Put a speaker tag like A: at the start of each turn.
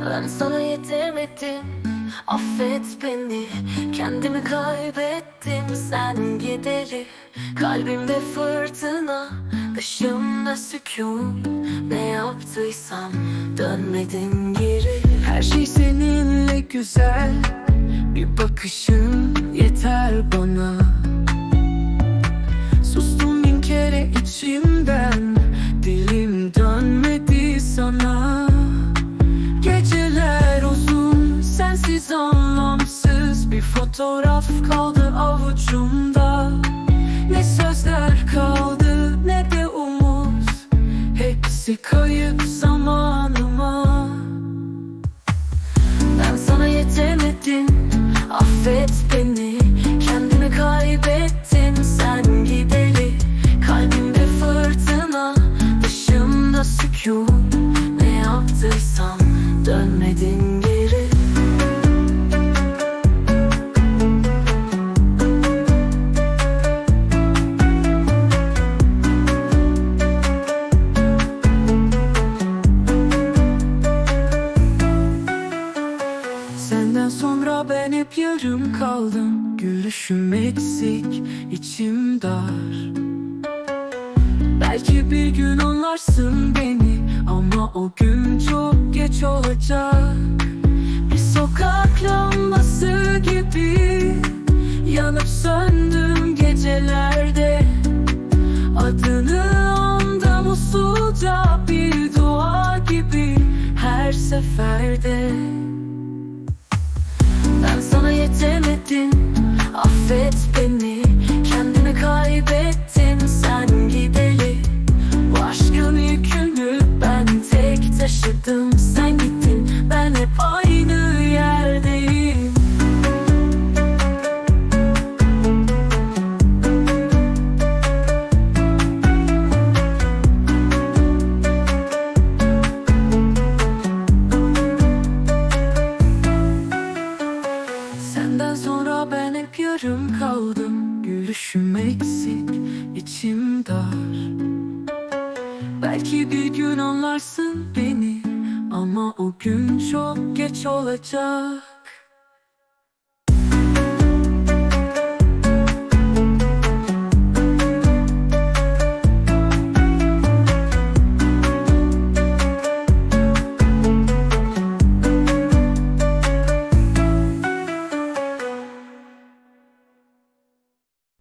A: Ben sana yetemedim Affet beni. Kendimi kaybettim. Sen gideri. Kalbimde fırtına. Dışımda sükun. Ne yaptıysam Dönmedin geri.
B: Her şey seninle güzel. Bir bakışın yeter bana fotoğraf kaldı avucumda. Ne sözler kaldı ne de umut. Hepsi kayıp zamanıma
A: ben
B: hep yarım kaldım. Gülüşüm eksik, içim dar. Belki bir gün anlarsın beni Ama o gün çok geç olacak. Bir sokak lambası gibi Yanıp söndüm gecelerde. Adını andım usulca Bir dua gibi her seferde
A: Affet
B: ben hep yarım kaldım. Gülüşüm eksik, içim dar. Belki bir gün anlarsın beni Ama o gün çok geç olacak